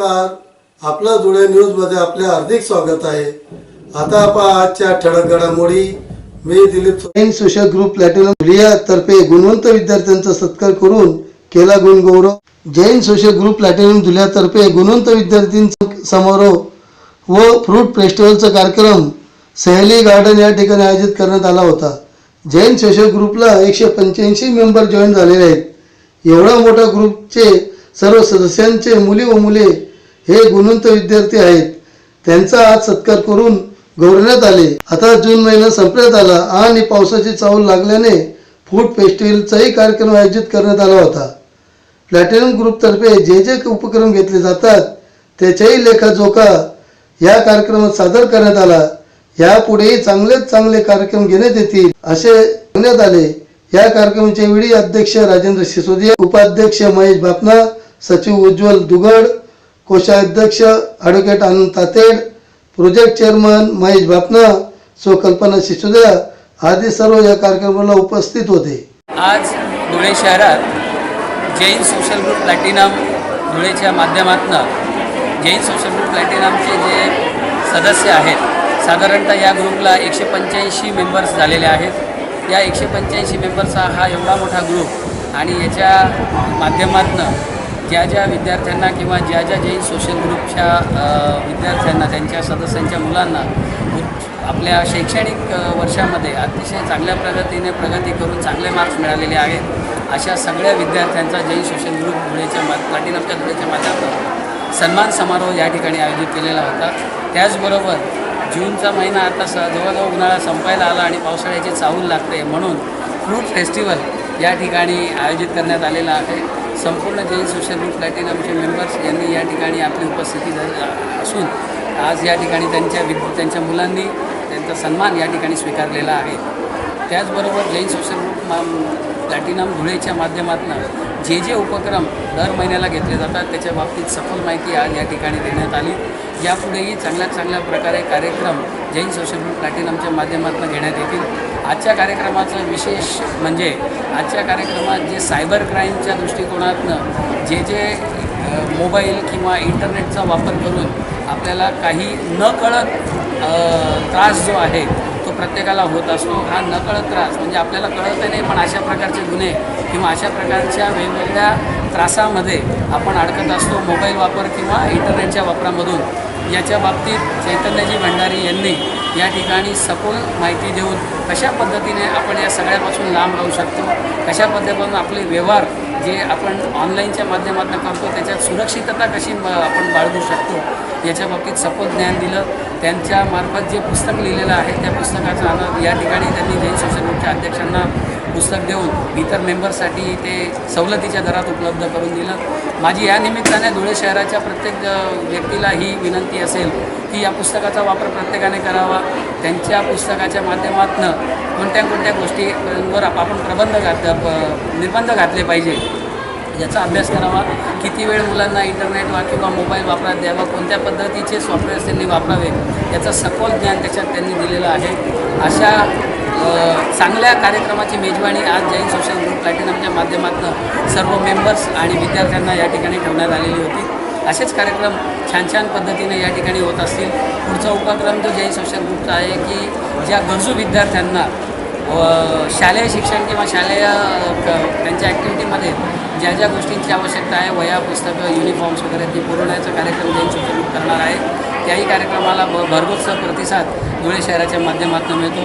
आपलं धुळे न्यूजमध्ये आपले हार्दिक स्वागत आहे. आता आपण आजच्या ठळक घडामोडी. मी Dilip Jain social group platinum. Dhulia तर्फे गुणवंत विद्यार्थ्यांचा सत्कार करून केला गुणगौरव. Jain social group platinum Dhulia तर्फे गुणवंत विद्यार्थ्यांचा समारोह व फ्रूट फेस्टिवलचा कार्यक्रम सहली गार्डन या ठिकाणी आयोजित करण्यात आला होता. जैन सोशल ग्रुपला एकशे पंच्याऐंशी मेंबर जॉईन झालेले आहेत. एवढा मोठा ग्रुपचे सर्व सदस्यांचे मुली व मुले हे गुणवंत विद्यार्थी आहेत. त्यांचा आज सत्कार करून गौरवण्यात आले. आता जून महिना संपण्यात आला आणि पावसाची चाहूल लागल्याने फूड फेस्टिवलचाही कार्यक्रम आयोजित करण्यात आला होता. प्लॅटिनम ग्रुपतर्फे जे जे उपक्रम घेतले जातात त्याच्याही लेखाजोखा या कार्यक्रमात सादर करण्यात आला. यापुढेही चांगलेच चांगले कार्यक्रम घेण्यात येतील असे सांगण्यात आले. या कार्यक्रमाचे वेळी अध्यक्ष राजेंद्र सिसोदिया उपाध्यक्ष महेश बापना सचिव उज्ज्वल दुगड कोषाध्यक्ष advocate Anand Tated project chairman Mahesh Bapna so Kalpana Sisodia आदी सर्व या कार्यक्रमाला उपस्थित होते. आज धुळे शहरात जैन सोशल ग्रुप प्लॅटिनम धुळेच्या माध्यमातून जैन सोशल ग्रुप प्लॅटिनमचे जे सदस्य आहेत साधारणतः या ग्रुपला एकशे पंच्याऐंशी मेंबर्स झालेले आहेत. या एकशे पंच्याऐंशी मेंबर्सचा हा एवढा मोठा ग्रुप आणि याच्या माध्यमातून ज्या ज्या विद्यार्थ्यांना किंवा ज्या ज्या जैन सोशल ग्रुपच्या विद्यार्थ्यांना त्यांच्या सदस्यांच्या मुलांना उच्च- आपल्या शैक्षणिक वर्षामध्ये अतिशय चांगल्या प्रगतीने प्रगती करून चांगले मार्क्स मिळालेले आहेत अशा सगळ्या विद्यार्थ्यांचा जैन सोशल ग्रुप धुळेच्या मा प्लॅटिनमच्या धुळेच्या माध्यमातून सन्मान समारोह या ठिकाणी आयोजित केलेला होता. त्याचबरोबर जूनचा महिना आता स जवळजवळ उन्हाळा संपायला आला आणि पावसाळ्याची चाहूल लागते म्हणून फ्रूट फेस्टिवल या ठिकाणी आयोजित करण्यात आलेला आहे. संपूर्ण जैन सोशल ग्रुप प्लॅटिनमचे मेंबर्स यांनी या ठिकाणी आपली उपस्थिती असून आज या ठिकाणी त्यांच्या विद त्यांच्या मुलांनी त्यांचा सन्मान या ठिकाणी स्वीकारलेला आहे. त्याचबरोबर जैन सोशल ग्रुप मा प्लॅटिनम धुळेच्या माध्यमातून जे जे उपक्रम दर महिन्याला घेतले जातात त्याच्या बाबतीत सखोल माहिती आज या ठिकाणी देण्यात आली. यापुढेही चांगल्या चांगल्या प्रकारे कार्यक्रम जैन सोशल ग्रुप प्लॅटिनमच्या माध्यमातून घेण्यात येतील. आजच्या कार्यक्रमाचं विशेष म्हणजे आजच्या कार्यक्रमात जे सायबर क्राईमच्या दृष्टिकोनातनं जे जे मोबाईल किंवा इंटरनेटचा वापर करून आपल्याला काही न कळत त्रास जो आहे तो प्रत्येकाला होत असतो हा नकळत त्रास म्हणजे आपल्याला कळत नाही पण अशा प्रकारचे गुन्हे किंवा अशा प्रकारच्या वेगवेगळ्या त्रासामध्ये आपण अडकत असतो मोबाईल वापर किंवा इंटरनेटच्या वापरामधून. याच्या बाबतीत चैतन्यजी भंडारी यांनी या ठिकाणी सखोल माहिती देऊन कशा पद्धतीने आपण या सगळ्यापासून लांब राहू शकतो? कशा पद्धतीपासून आपले व्यवहार जे आपण ऑनलाईनच्या माध्यमातून करतो त्याच्यात सुरक्षितता कशी म- आपण बाळगू शकतो? याच्या बाबतीत सखोल ज्ञान दिलं. त्यांच्या मार्फत जे पुस्तक लिहिलेलं आहे त्या पुस्तकाचा आनंद या ठिकाणी त्यांनी जैन सोशल ग्रुपच्या अध्यक्षांना पुस्तक देऊन इतर मेंबर्ससाठी ते सवलतीच्या दरात उपलब्ध करून दिलं. माझी या निमित्ताने धुळे शहराच्या प्रत्येक व्यक्तीला ही विनंती असेल की या पुस्तकाचा वापर प्रत्येकाने करावा. त्यांच्या पुस्तकाच्या माध्यमातून कोणत्या कोणत्या गोष्टींवर आप- आपण प्रबंध घात निर्बंध घातले पाहिजे याचा अभ्यास करावा. किती वेळ मुलांना इंटरनेट वा किंवा मोबाईल वापरात द्यावा कोणत्या पद्धतीचे सॉफ्टवेअर्स त्यांनी वापरावे याचं सखोल ज्ञान त्याच्यात त्यांनी दिलेलं आहे. अशा चांगल्या कार्यक्रमाची मेजवानी आज जैन सोशल ग्रुप प्लॅटिनमच्या माध्यमातून सर्व मेंबर्स आणि विद्यार्थ्यांना या ठिकाणी ठेवण्यात आलेली होती. असेच कार्यक्रम छान छान पद्धतीने या ठिकाणी होत असतील. पुढचा उपक्रम जो जैन सोशल ग्रुपचा आहे की ज्या गरजू विद्यार्थ्यांना व शालेय शिक्षण किंवा शालेय त्यांच्या ॲक्टिव्हिटीमध्ये ज्या ज्या गोष्टींची आवश्यकता आहे वया पुस्तकं युनिफॉर्म्स वगैरे ती पुरवण्याचा कार्यक्रम जैन सोशल ग्रुप करणार आहे. त्याही कार्यक्रमाला भ भरघोस प्रतिसाद धुळे शहराच्या माध्यमातून मिळतो.